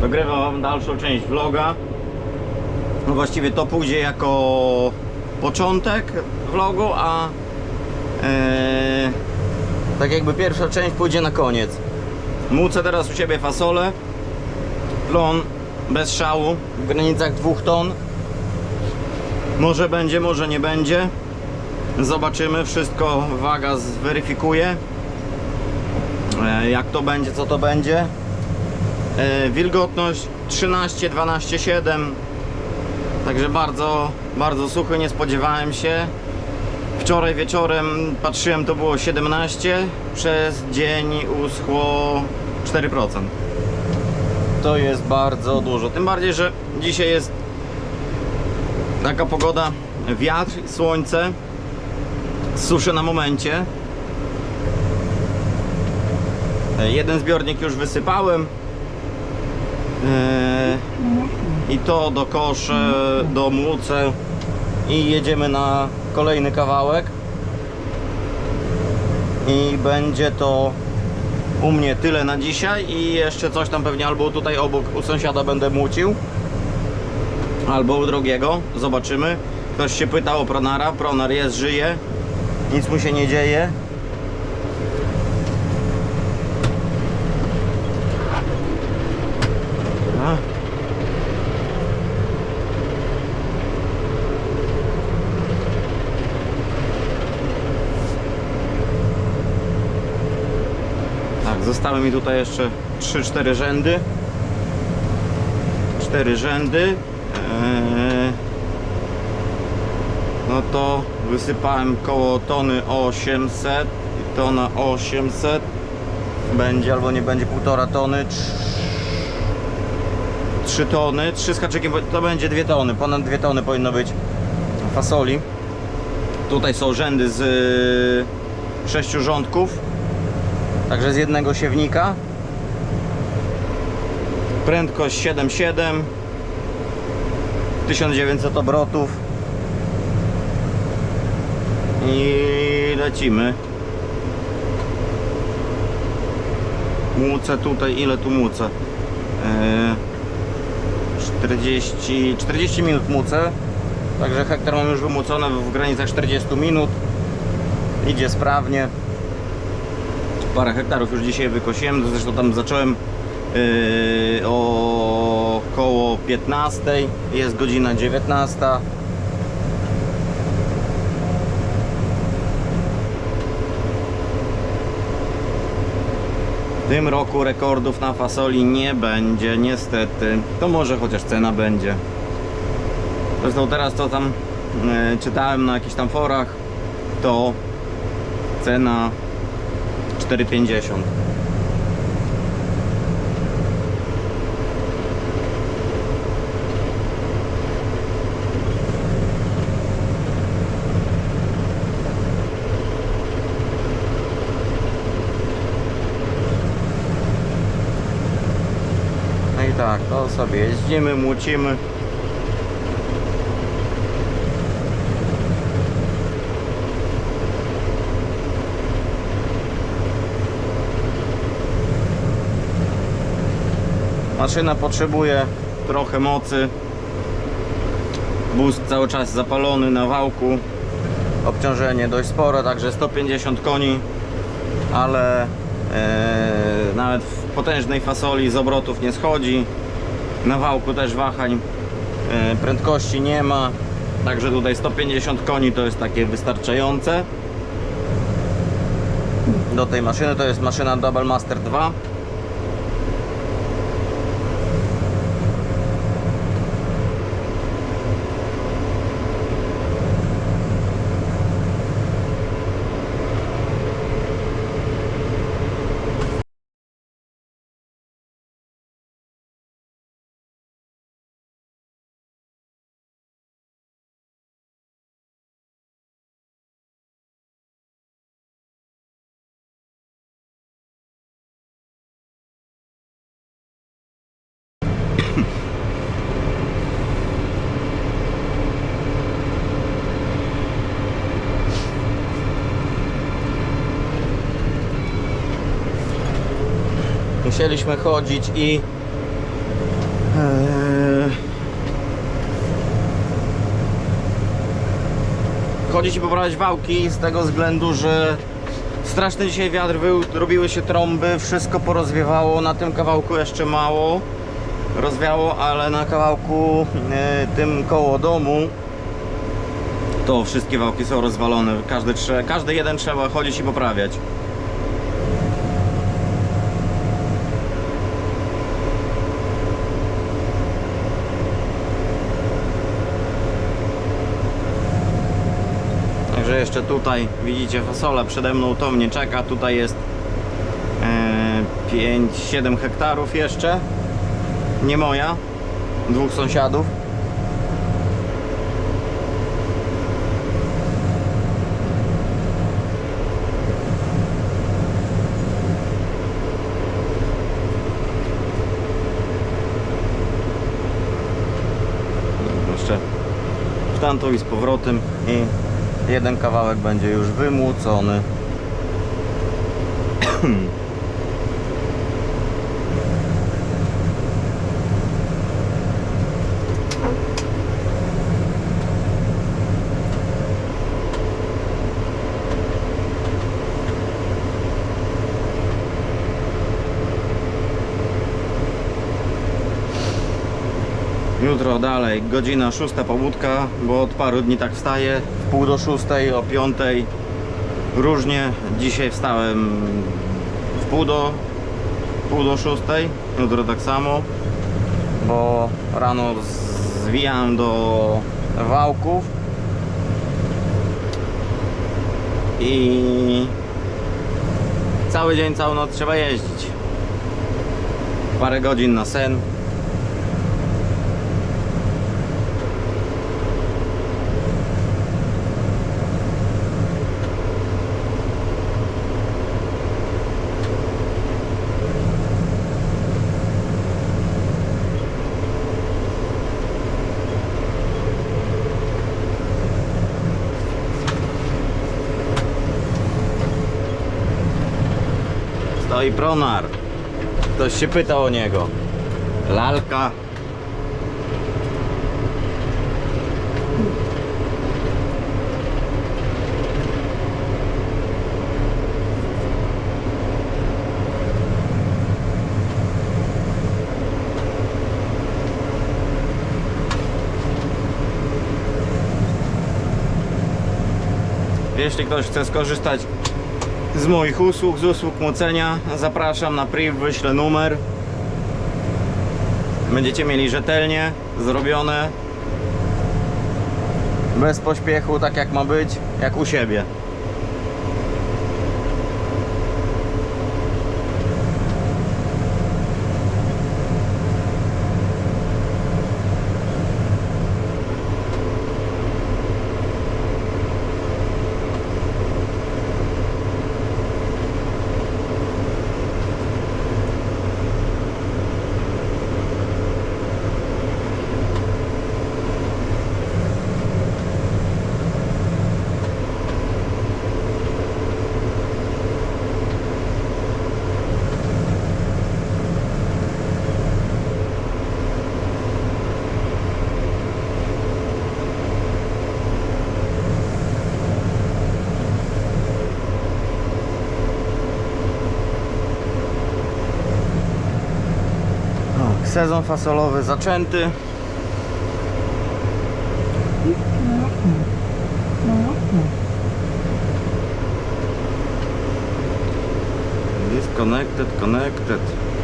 Dogrywam wam dalszą część vloga. No właściwie to pójdzie jako początek vlogu, a e, tak jakby pierwsza część pójdzie na koniec. Mucę teraz u siebie fasolę. Plon bez szału w granicach 2 ton. Może będzie, może nie będzie. Zobaczymy, wszystko waga zweryfikuje. E, Jak to będzie, co to będzie. E, Wilgotność 13, 12, 7. Także bardzo, bardzo suchy, nie spodziewałem się. Wczoraj wieczorem patrzyłem, to było 17. Przez dzień uschło 4%. To jest bardzo dużo. Tym bardziej, że dzisiaj jest taka pogoda, wiatr, słońce, suszę na momencie. E, Jeden zbiornik już wysypałem. E, I to do kosze, do młuce. I jedziemy na kolejny kawałek. I będzie to u mnie tyle na dzisiaj. I jeszcze coś tam pewnie albo tutaj obok u sąsiada będę młócił. Albo u drugiego. Zobaczymy. Ktoś się pyta o Pronara. Pronar jest, żyje. Nic mu się nie dzieje. Zostały mi tutaj jeszcze 3-4 rzędy. 4 rzędy. Eee, no to wysypałem koło tony 800 i tona 800 będzie albo nie będzie półtora tony. 3 tony 3 z to będzie 2 tony. Ponad 2 tony powinno być fasoli. Tutaj są rzędy z y, sześciu rządków także z jednego siewnika prędkość 7,7 1900 obrotów i lecimy. Młucę tutaj, ile tu młucę? Eee, 40, 40 minut mucę. Także hektar mam już wymłócony w granicach 40 minut. Idzie sprawnie. Parę hektarów już dzisiaj wykosiłem. Zresztą tam zacząłem yy, około 15. Jest godzina 19. W tym roku rekordów na fasoli nie będzie, niestety. To może chociaż cena będzie. Zresztą teraz to tam e, czytałem na jakichś tam forach, to cena 4,50. No i tak, to sobie jeździmy, młócimy. Maszyna potrzebuje trochę mocy. Boost cały czas zapalony na wałku. Obciążenie dość spore, także 150 koni, ale e, nawet w potężnej fasoli z obrotów nie schodzi. Na wałku też wahań e, prędkości nie ma. Także tutaj 150 koni to jest takie wystarczające. Do tej maszyny to jest maszyna Double Master 2. Musieliśmy chodzić i Eee... Chodzić i poprawiać wałki z tego względu, że straszny dzisiaj wiatr był, robiły się trąby, wszystko porozwiewało, na tym kawałku jeszcze mało rozwiało, ale na kawałku e, tym koło domu to wszystkie wałki są rozwalone, każdy, każdy jeden trzeba chodzić i poprawiać. Jeszcze tutaj widzicie fasola przede mną, to mnie czeka. Tutaj jest e, 5-7 hektarów jeszcze. Nie moja, dwóch sąsiadów. Jeszcze w tamtą i z powrotem i jeden kawałek będzie już wymłócony. Jutro dalej, godzina szósta pobudka, bo od paru dni tak wstaję, w pół do szóstej, o piątej, różnie. Dzisiaj wstałem w pół do, pół do szóstej, jutro tak samo, bo rano zwijałem do wałków i cały dzień, całą noc trzeba jeździć. Parę godzin na sen. Stoi pronar. Ktoś się pytał o niego. Lalka. Jeśli ktoś chce skorzystać z moich usług, z usług mocenia. Zapraszam na priv, wyślę numer. Będziecie mieli rzetelnie zrobione. Bez pośpiechu, tak jak ma być, jak u siebie. O, Sezon fasolowy zaczęty. Disconnected, connected. Znowu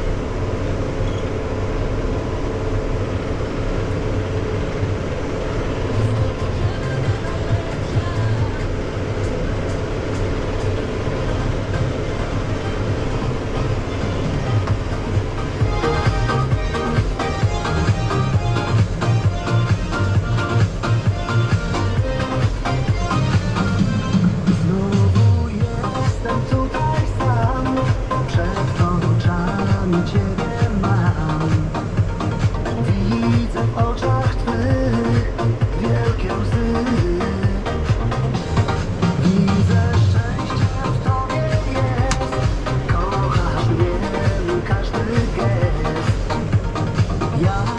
야.